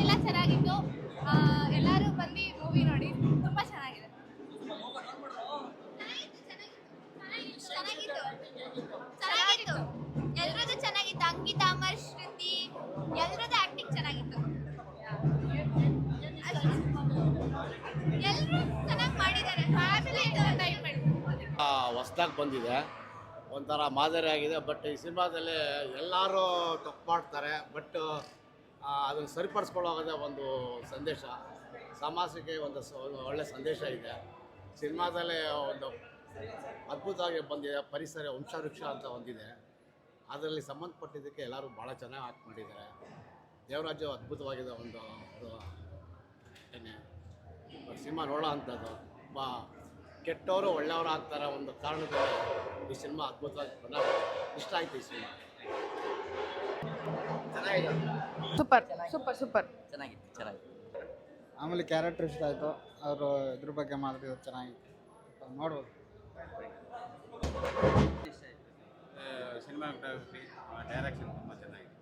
ಎಲ್ಲ ಚೆನ್ನಾಗಿತ್ತು. ಆ, ಎಲ್ಲರೂ ಬಂದು ಮೂವಿ ನೋಡಿ ತುಂಬಾ ಚೆನ್ನಾಗಿದೆ. ಚೆನ್ನಾಗಿತ್ತು. ಚೆನ್ನಾಗಿತ್ತು ಎಲ್ರದ್ದು ಚೆನ್ನಾಗಿತ್ತು. ಅಂಕಿತಾ ಅಮರ್ ಶ್ರುತಿ ಎಲ್ರದ್ದು ಆಕ್ಟಿಂಗ್ ಚೆನ್ನಾಗಿತ್ತು. ಎಲ್ಲರೂ ಚೆನ್ನಾಗಿ ಮಾಡಿದ್ದಾರೆ. ಹೊಸ್ದಾಗಿ ಬಂದಿದೆ. ಒಂಥರ ಮಾದರಿ ಆಗಿದೆ ಬಟ್ ಈ ಸಿನಿಮಾದಲ್ಲಿ ಎಲ್ಲರೂ ತಪ್ಪು ಮಾಡ್ತಾರೆ. ಬಟ್ ಅದನ್ನು ಸರಿಪಡಿಸ್ಕೊಳ್ಳೋದೇ ಒಂದು ಸಂದೇಶ ಸಮಾಜಕ್ಕೆ ಒಂದು ಒಳ್ಳೆ ಸಂದೇಶ ಇದೆ. ಸಿನಿಮಾದಲ್ಲೇ ಒಂದು ಅದ್ಭುತವಾಗಿ ಬಂದಿದೆ, ಪರಿಸರ ವಂಶವೃಕ್ಷ ಅಂತ ಒಂದಿದೆ. ಅದರಲ್ಲಿ ಸಂಬಂಧಪಟ್ಟಿದ್ದಕ್ಕೆ ಎಲ್ಲರೂ ಭಾಳ ಚೆನ್ನಾಗಿ ಆಕ್ಟ್ ಮಾಡಿದ್ದಾರೆ. ದೇವರಾಜು ಅದ್ಭುತವಾಗಿದೆ ಒಂದು ಸಿನಿಮಾ ನೋಡೋ ಅಂಥದ್ದು. ತುಂಬ ಕೆಟ್ಟವರು ಒಳ್ಳೆಯವರು ಆಗ್ತಾರೆ ಒಂದು ಕಾರಣಕ್ಕೆ ಈ ಸಿನಿಮಾ ಅದ್ಭುತವಾಗಿ ಇಷ್ಟ ಆಯ್ತು ಈ ಸಿನಿಮಾ. Super super super. ಚೆನ್ನಾಗಿತ್ತು ಚೆನ್ನಾಗಿತ್ತು. ಆಮೇಲೆ ಕ್ಯಾರೆಕ್ಟರ್ ಇಷ್ಟ ಆಯಿತು. ಅವರು ಇದ್ರ ಬಗ್ಗೆ ಮಾಡಿದ್ರು ಚೆನ್ನಾಗಿತ್ತು. ನೋಡ್ಬೋದು. ಸಿನಿಮಾಗ್ರಫಿ ಡೈರೆಕ್ಷನ್ ತುಂಬ ಚೆನ್ನಾಗಿದೆ.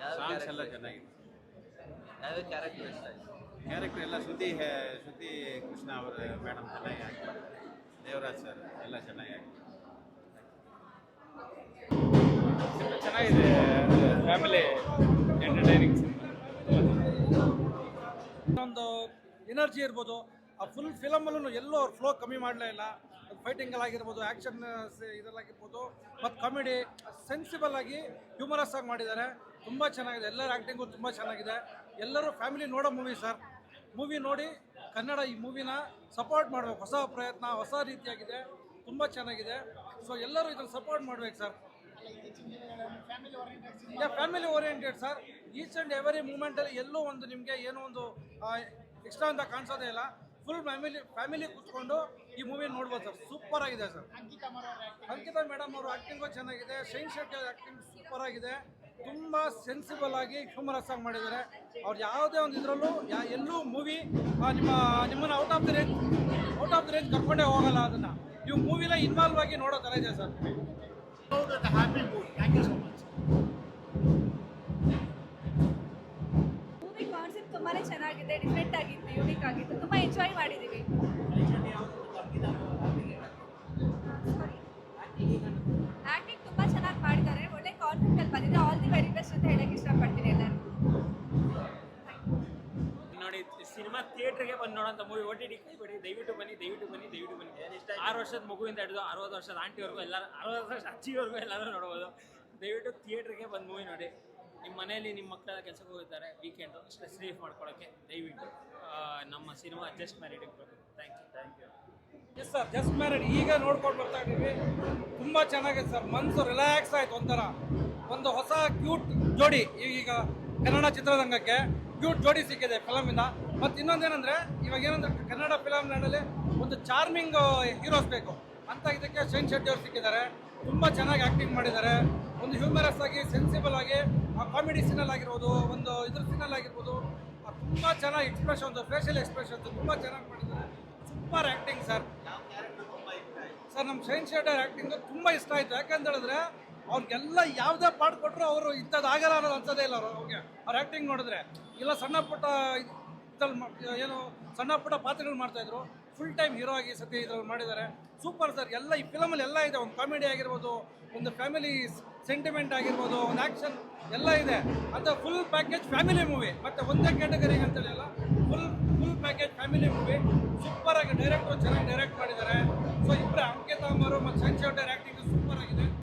ಯಾವ ಸಾಂಗ್ಸ್ ಎಲ್ಲ ಚೆನ್ನಾಗಿತ್ತು ಚೆನ್ನಾಗಿದೆ. ಯಾವ ಕ್ಯಾರೆಕ್ಟರ್ ಇಷ್ಟ ಆಯಿತು? ಕ್ಯಾರೆಕ್ಟರ್ ಎಲ್ಲ ಶ್ರುತಿ ಹೇ- ಶ್ರುತಿ ಕೃಷ್ಣ ಅವರ ಮೇಡಮ್ ಚೆನ್ನಾಗಿ ಆಗ್ತಾರೆ ದೇವರಾಜ್ ಸರ್ ಎಲ್ಲ ಚೆನ್ನಾಗಿ ಆಗ್ತಾರೆ ಚೆನ್ನಾಗಿದೆ. ಫ್ಯಾಮಿಲಿ ಎಂಟರ್ಟೈನಿಂಗ್ ಒಂದು ಎನರ್ಜಿ ಇರ್ಬೋದು, ಆ ಫುಲ್ ಫಿಲಮಲ್ಲೂ ಎಲ್ಲೂ ಅವ್ರ ಫ್ಲೋ ಕಮ್ಮಿ ಮಾಡಲೇ ಇಲ್ಲ. ಫೈಟಿಂಗಲ್ಲಾಗಿರ್ಬೋದು ಆ್ಯಕ್ಷನ್ ಇದರಲ್ಲಾಗಿರ್ಬೋದು ಮತ್ತು ಕಾಮಿಡಿ ಸೆನ್ಸಿಬಲ್ ಆಗಿ ಹ್ಯೂಮರಸ್ ಆಗಿ ಮಾಡಿದ್ದಾರೆ. ತುಂಬ ಚೆನ್ನಾಗಿದೆ. ಎಲ್ಲರ ಆ್ಯಕ್ಟಿಂಗು ತುಂಬ ಚೆನ್ನಾಗಿದೆ. ಎಲ್ಲರೂ ಫ್ಯಾಮಿಲಿ ನೋಡೋ ಮೂವಿ ಸರ್ ಮೂವಿ ನೋಡಿ ಕನ್ನಡ ಈ ಮೂವಿನ ಸಪೋರ್ಟ್ ಮಾಡಬೇಕು. ಹೊಸ ಪ್ರಯತ್ನ, ಹೊಸ ರೀತಿಯಾಗಿದೆ. ತುಂಬ ಚೆನ್ನಾಗಿದೆ. ಸೊ ಎಲ್ಲರೂ ಇದನ್ನು ಸಪೋರ್ಟ್ ಮಾಡ್ಬೇಕು sir family oriented sir each and every ಮೂಮೆಂಟಲ್ಲಿ ಎಲ್ಲೂ ಒಂದು ನಿಮಗೆ ಏನೋ ಒಂದು ಎಕ್ಸ್ಟ್ರಾ ಅಂತ ಕಾಣಿಸೋದೇ ಇಲ್ಲ. ಫುಲ್ ಫ್ಯಾಮಿಲಿ ಫ್ಯಾಮಿಲಿ ಕೂತ್ಕೊಂಡು ಈ ಮೂವಿ ನೋಡ್ಬೋದು ಸರ್ ಸೂಪರ್ ಆಗಿದೆ ಸರ್ ಅಂಕಿತಾ ಮೇಡಮ್ ಅವರು ಆ್ಯಕ್ಟಿಂಗು ಚೆನ್ನಾಗಿದೆ. ಶೈನ್ ಶೆಟ್ಟಿ ಅವ್ರ ಆ್ಯಕ್ಟಿಂಗ್ ಸೂಪರ್ ಆಗಿದೆ. ತುಂಬ ಸೆನ್ಸಿಬಲ್ ಆಗಿ ಹ್ಯೂಮರಸ್ ಆಗಿ ಮಾಡಿದ್ದಾರೆ. ಅವ್ರು ಯಾವುದೇ ಒಂದು ಇದರಲ್ಲೂ ಯಾ, ಎಲ್ಲೂ ಮೂವಿ ನಿಮ್ಮ, ನಿಮ್ಮನ್ನು out of the range out of the range ಕರ್ಕೊಂಡೇ ಹೋಗಲ್ಲ ಅದನ್ನು. ನೀವು ಮೂವಿನ ಇನ್ವಾಲ್ವ್ ಆಗಿ ನೋಡೋ ಥರ ಇದೆ ಸರ್ ಮೂವಿ ಕಾನ್ಸೆಪ್ಟ್ ತುಂಬಾನೇ ಚೆನ್ನಾಗಿದೆ ಡಿಫ್ರೆಂಟ್ ಆಗಿತ್ತು ಯೂನಿಕ್ ಆಗಿತ್ತು. ತುಂಬಾ ಎಂಜಾಯ್ ಮಾಡಿದೀವಿ. ಆಕ್ಟಿಂಗ್ ತುಂಬಾ ಚೆನ್ನಾಗಿ ಮಾಡಿದ್ದಾರೆ. ಒಳ್ಳೆ ಕಾನ್ಸೆಪ್ಟ್ ಅಲ್ಲಿ ಬಂದಿದೆ. ಆಲ್ ದಿ ವೆರಿ ಬೆಸ್ಟ್ ಅಂತ ಹೇಳಕ್ ಇಷ್ಟಪಡ್ತೀನಿ ಎಲ್ಲರಿಗೂ. ನೋಡಿ ಸಿನಿಮಾ ಥಿಯೇಟರ್ಗೆ ಬಂದು ನೋಡೋಂಥ ಮೂವಿ ಓ ಟಿ ಟಿ ಕೈ ಬಿಡಿ. ದಯವಿಟ್ಟು ಬನ್ನಿ ದಯವಿಟ್ಟು ಬನ್ನಿ ಆರು ವರ್ಷದ ಮಗುವಿಂದ ಹಿಡಿದು ಅರವತ್ತು ವರ್ಷದ ಆಂಟಿವರೆಗೂ ಎಲ್ಲರೂ, ಅರವತ್ತು ವರ್ಷ ಅಜ್ಜಿವರೆಗೂ ಎಲ್ಲರೂ ನೋಡ್ಬೋದು. ದಯವಿಟ್ಟು ಥಿಯೇಟ್ರಿಗೆ ಬಂದು ಮೂವಿ ನೋಡಿ. ನಿಮ್ಮ ಮನೆಯಲ್ಲಿ ನಿಮ್ಮ ಮಕ್ಕಳೆಲ್ಲ ಕೆಲಸಕ್ಕೆ ಹೋಗಿದ್ದಾರೆ ವೀಕೆಂಡು ಸ್ಟ್ರೆಸ್ ರಿಲೀಫ್ ಮಾಡ್ಕೊಳ್ಳೋಕ್ಕೆ ದಯವಿಟ್ಟು ನಮ್ಮ ಸಿನಿಮಾ ಜಸ್ಟ್ ಮ್ಯಾರಿಡಿಗೆ ಬರಬೇಕು. Thank you thank you yes sir just married ಈಗ ನೋಡ್ಕೊಂಡು ಬರ್ತಾ ಇದ್ದೀವಿ. ತುಂಬ ಚೆನ್ನಾಗಿದೆ ಸರ್ ಮನಸ್ಸು ರಿಲ್ಯಾಕ್ಸ್ ಆಯಿತು ಒಂಥರ. ಒಂದು ಹೊಸ ಕ್ಯೂಟ್ ಜೋಡಿ ಈಗ ಕನ್ನಡ ಚಿತ್ರರಂಗಕ್ಕೆ. ಕ್ಯೂಟ್ ಜೋಡಿ ಸಿಕ್ಕಿದೆ ಫಿಲಮಿಂದ. ಮತ್ತು ಇನ್ನೊಂದೇನೆಂದರೆ ಇವಾಗ ಏನಂದ್ರೆ ಕನ್ನಡ ಫಿಲಮ್ ನಾಡಲ್ಲಿ ಒಂದು ಚಾರ್ಮಿಂಗ್ ಹೀರೋಸ್ ಬೇಕು. ಅಂತ ಇದಕ್ಕೆ ಶೈನ್ ಶೆಟ್ಟಿ ಅವ್ರು ಸಿಕ್ಕಿದ್ದಾರೆ. ತುಂಬ ಚೆನ್ನಾಗಿ ಆ್ಯಕ್ಟಿಂಗ್ ಮಾಡಿದ್ದಾರೆ. ಒಂದು ಹ್ಯೂಮರಸ್ ಆಗಿ ಸೆನ್ಸಿಬಲ್ ಆಗಿ ಆ ಕಾಮಿಡಿ ಸೀನಲ್ಲಿ ಆಗಿರ್ಬೋದು ಒಂದು ಇದ್ರ ಸೀನಲ್ಲಿ ಆಗಿರ್ಬೋದು ತುಂಬ ಚೆನ್ನಾಗಿ ಎಕ್ಸ್ಪ್ರೆಷನ್ಸ್ ಫೇಶಿಯಲ್ ಎಕ್ಸ್ಪ್ರೆಷನ್ಸ್ ತುಂಬ ಚೆನ್ನಾಗಿ ಮಾಡಿದ್ದಾರೆ. ಸೂಪರ್ ಆ್ಯಕ್ಟಿಂಗ್ ಸರ್ ಸರ್ ನಮ್ಮ ಶೈನ್ ಶೆಟ್ಟರ್ ಆ್ಯಕ್ಟಿಂಗ್ ತುಂಬ ಇಷ್ಟ ಆಯಿತು. ಯಾಕಂತ ಹೇಳಿದ್ರೆ ಅವ್ರಿಗೆಲ್ಲ ಯಾವುದೇ ಪಾಠ ಕೊಟ್ಟರು ಅವರು ಇಂಥದ್ದಾಗಲ್ಲ ಅನ್ನೋದು ಅನ್ಸೋದೇ ಇಲ್ಲ ಅವರು. ಅವ್ರಿಗೆ ಅವ್ರ ಆ್ಯಕ್ಟಿಂಗ್ ನೋಡಿದ್ರೆ, ಇಲ್ಲ ಸಣ್ಣ ಪುಟ್ಟ ಇದ್ರಲ್ಲಿ ಏನು ಸಣ್ಣ ಪುಟ್ಟ ಪಾತ್ರಗಳು ಮಾಡ್ತಾಯಿದ್ರು ಫುಲ್ ಟೈಮ್ ಹೀರೋ ಆಗಿ ಸತ್ಯ ಇದ್ರಲ್ಲಿ ಮಾಡಿದ್ದಾರೆ. ಸೂಪರ್ ಸರ್ ಎಲ್ಲ ಈ ಫಿಲಮಲ್ಲಿ ಎಲ್ಲ ಇದೆ, ಒಂದು ಕಾಮಿಡಿ ಆಗಿರ್ಬೋದು, ಒಂದು ಫ್ಯಾಮಿಲಿ ಸೆಂಟಿಮೆಂಟ್ ಆಗಿರ್ಬೋದು, ಒಂದು ಆ್ಯಕ್ಷನ್ ಎಲ್ಲ ಇದೆ. ಅಂತ ಫುಲ್ ಪ್ಯಾಕೇಜ್ ಫ್ಯಾಮಿಲಿ ಮೂವಿ ಮತ್ತು ಒಂದೇ ಕ್ಯಾಟಗರಿಗೆ ಅಂತೇಳಿ ಅಲ್ಲ full full package family movie ಸೂಪರಾಗಿ ಡೈರೆಕ್ಟರ್ ಚೆನ್ನಾಗಿ